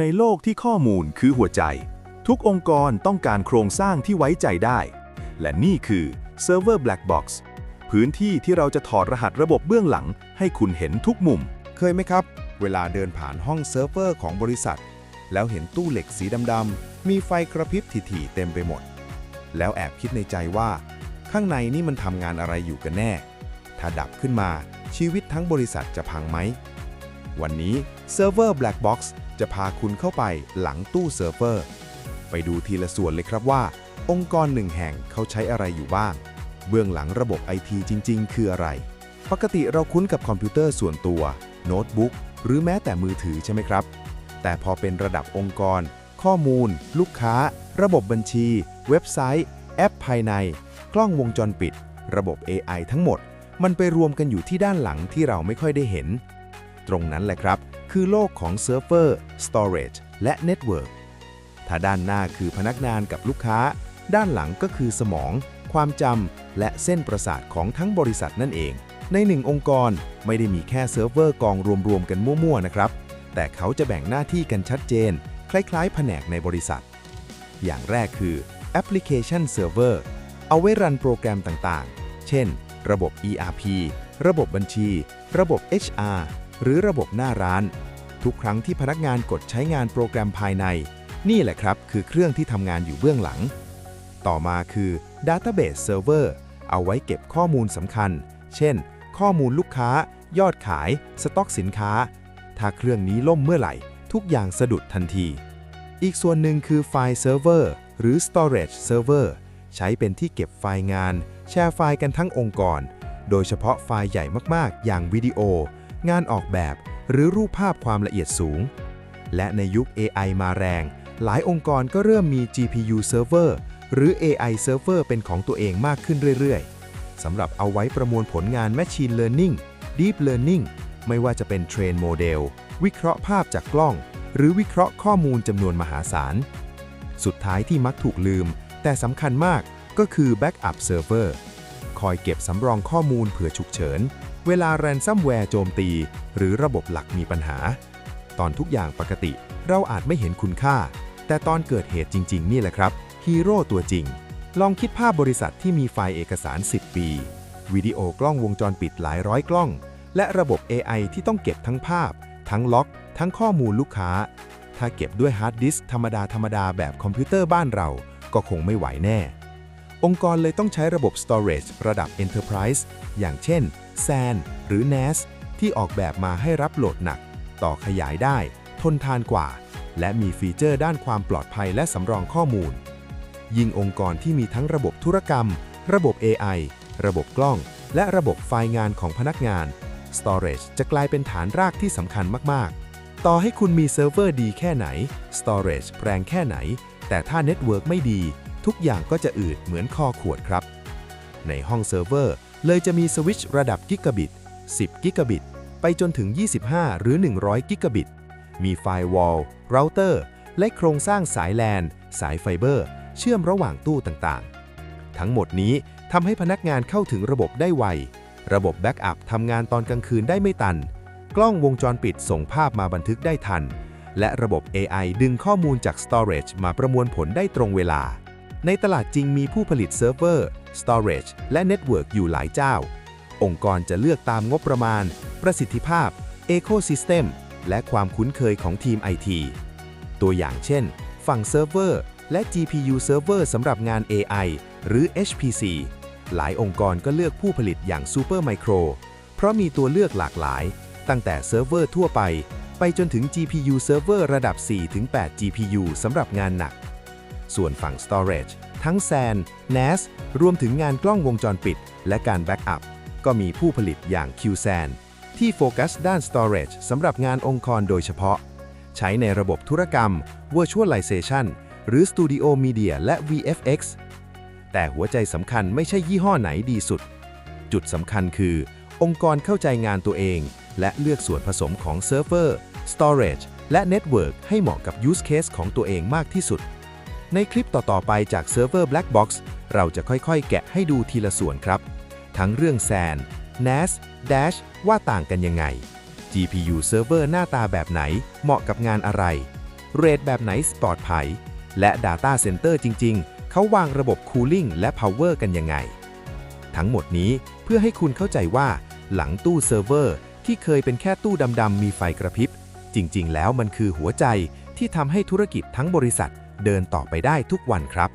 ในโลกที่ข้อมูลคือหัวใจ ทุกองค์กรต้องการโครงสร้างที่ไว้ใจได้ และนี่คือ Server Black Box พื้นที่ที่เราจะถอดรหัสระบบเบื้องหลัง ให้คุณเห็นทุกมุม เคยไหมครับ เวลาเดินผ่านห้องเซิร์ฟเวอร์ของบริษัท แล้วเห็นตู้เหล็กสีดำๆมีไฟกระพริบถี่ๆเต็มไปหมด แล้วแอบคิดในใจว่า ข้างในนี่มันทำงานอะไรอยู่กันแน่ ถ้าดับขึ้นมาชีวิตทั้งบริษัทจะพังไหมวันนี้เซิร์ฟเวอร์ Black Box จะพาคุณเข้าไปหลังตู้เซิร์ฟเวอร์ ไปดูทีละส่วนเลยครับว่า องค์กรหนึ่งแห่งเขาใช้อะไรอยู่บ้าง เบื้องหลังระบบไอทีจริง ๆ คืออะไร ปกติเราคุ้นกับคอมพิวเตอร์ส่วนตัว โน้ตบุ๊ก หรือแม้แต่มือถือใช่ไหมครับ แต่พอเป็นระดับองค์กร ข้อมูล ลูกค้า ระบบบัญชี เว็บไซต์ แอปภายใน กล้องวงจรปิด ระบบ AI ทั้งหมด มันไปรวมกันอยู่ที่ด้านหลังที่เราไม่ค่อยได้เห็น ตรงนั้นแหละครับ คือโลกของเซิร์ฟเวอร์ storage และเน็ตเวิร์กถ้าด้านหน้าคือพนักงานกับลูกค้า ด้านหลังก็คือสมอง ความจำ และเส้นประสาทของทั้งบริษัทนั่นเอง ในหนึ่งองค์กรไม่ได้มีแค่เซิร์ฟเวอร์กองรวมๆกันมั่วๆนะครับ แต่เขาจะแบ่งหน้าที่กันชัดเจน คล้ายๆ แผนกในบริษัท อย่างแรกคือ Application Server เอาไว้รันโปรแกรมต่างๆ เช่น ระบบ ERP ระบบบัญชี ระบบ HR หรือระบบหน้าร้าน ทุกครั้งที่พนักงานกดใช้งานโปรแกรมภายใน นี่แหละครับ คือเครื่องที่ทำงานอยู่เบื้องหลัง ต่อมาคือ Database Server เอาไว้เก็บข้อมูลสำคัญ เช่น ข้อมูลลูกค้า ยอดขาย สต็อกสินค้า ถ้าเครื่องนี้ล่มเมื่อไหร่ ทุกอย่างสะดุดทันที อีกส่วนหนึ่งคือไฟล์ Server หรือ Storage Server ใช้เป็นที่เก็บไฟล์งาน แชร์ไฟล์กันทั้งองค์กร โดยเฉพาะไฟล์ใหญ่มากๆ อย่างวิดีโอ งานออกแบบ หรือรูปภาพความละเอียดสูง และในยุค AI มาแรง หลายองค์กรก็เริ่มมี GPU Server หรือ AI Server เป็นของตัวเองมากขึ้นเรื่อยๆ สำหรับเอาไว้ประมวลผลงาน Machine Learning Deep Learning ไม่ว่าจะเป็น Train Model วิเคราะห์ภาพจากกล้อง หรือวิเคราะห์ข้อมูลจำนวนมหาศาล สุดท้ายที่มักถูกลืม แต่สำคัญมากก็คือ Backup Server คอยเก็บสำรองข้อมูลเผื่อฉุกเฉิน เวลาแรนซัมแวร์โจมตี หรือระบบหลักมีปัญหา ตอนทุกอย่างปกติ เราอาจไม่เห็นคุณค่า แต่ตอนเกิดเหตุจริง ๆ นี่แหละครับฮีโร่ตัวจริง ลองคิดภาพบริษัทที่มีไฟล์เอกสาร 10 ปี วิดีโอกล้องวงจรปิดหลายร้อยกล้อง และระบบ AI ที่ต้องเก็บทั้งภาพ ทั้งล็อก ทั้งข้อมูลลูกค้า ถ้าเก็บด้วยฮาร์ดดิสก์ธรรมดาธรรมดาแบบคอมพิวเตอร์บ้านเรา ก็คงไม่ไหวแน่ องค์กรเลยต้องใช้ระบบ storage ระดับ enterprise อย่างเช่น SAN หรือ NAS ที่ออกแบบมาให้รับโหลดหนัก ต่อขยายได้ ทนทานกว่า และมีฟีเจอร์ด้านความปลอดภัยและสำรองข้อมูล ยิ่งองค์กรที่มีทั้งระบบธุรกรรม ระบบ AI ระบบกล้อง และระบบไฟล์งานของพนักงาน Storage จะกลายเป็นฐานรากที่สำคัญมาก ๆ ต่อให้คุณมีเซิร์ฟเวอร์ดีแค่ไหน Storage แรงแค่ไหน แต่ถ้าเน็ตเวิร์กไม่ดี ทุกอย่างก็จะอืดเหมือนคอขวดครับ ในห้องเซิร์ฟเวอร์เลยจะมีสวิตช์ระดับกิกะบิต 10 กิกะบิต ไปจนถึง 25 หรือ 100 กิกะบิต มีไฟร์วอลเราเตอร์ และโครงสร้างสายแลน สายไฟเบอร์ เชื่อมระหว่างตู้ต่างๆ ทั้งหมดนี้ทำให้พนักงานเข้าถึงระบบได้ไว ระบบแบ็กอัพทำงานตอนกลางคืนได้ไม่ตัน กล้องวงจรปิดส่งภาพมาบันทึกได้ทัน และระบบ AI ดึงข้อมูลจาก Storage มาประมวลผลได้ตรงเวลา ในตลาดจริงมีผู้ผลิตเซิร์ฟเวอร์ Storage และ Network อยู่หลายเจ้า องค์กรจะเลือกตามงบประมาณ ประสิทธิภาพ Ecosystem และความคุ้นเคยของทีม IT ตัวอย่างเช่น ฝั่งเซิร์ฟเวอร์และ GPU Server สำหรับงาน AI หรือ HPC หลายองค์กรก็เลือกผู้ผลิตอย่าง Supermicro เพราะมีตัวเลือกหลากหลาย ตั้งแต่เซิร์ฟเวอร์ทั่วไป ไปจนถึง GPU Server ระดับ 4-8 GPU สำหรับงานหนัก ส่วนฝั่ง Storage ทั้ง SAN NAS รวมถึงงานกล้องวงจรปิด และการแบ็กอัพ ก็มีผู้ผลิตอย่าง QSAN ที่โฟกัสด้าน Storage สำหรับงานองค์กรโดยเฉพาะ ใช้ในระบบธุรกรรม Virtualization หรือ Studio Media และ VFX แต่หัวใจสำคัญไม่ใช่ยี่ห้อไหนดีสุด จุดสำคัญคือ องค์กรเข้าใจงานตัวเอง และเลือกส่วนผสมของเซิร์ฟเวอร์ Storage และ Network ให้เหมาะกับ Use Case ของตัวเองมากที่สุด ในคลิปต่อ ๆ ไปจากเซิร์ฟเวอร์ Black Box เราจะค่อยๆ แกะให้ดูทีละส่วนครับ ทั้งเรื่อง SAN NAS Dash ว่าต่างกันยังไง GPU Server หน้าตาแบบไหน เหมาะกับงานอะไร เรทแบบไหนปลอดภัย และ Data Center จริง ๆ เขาวางระบบ Cooling และ Power กันยังไง ทั้งหมดนี้เพื่อให้คุณเข้าใจว่า หลังตู้เซิร์ฟเวอร์ที่เคยเป็นแค่ตู้ดำๆมีไฟกระพริบ จริง ๆ แล้วมันคือหัวใจที่ทำให้ธุรกิจทั้งบริษัท เดินต่อไปได้ทุกวันครับ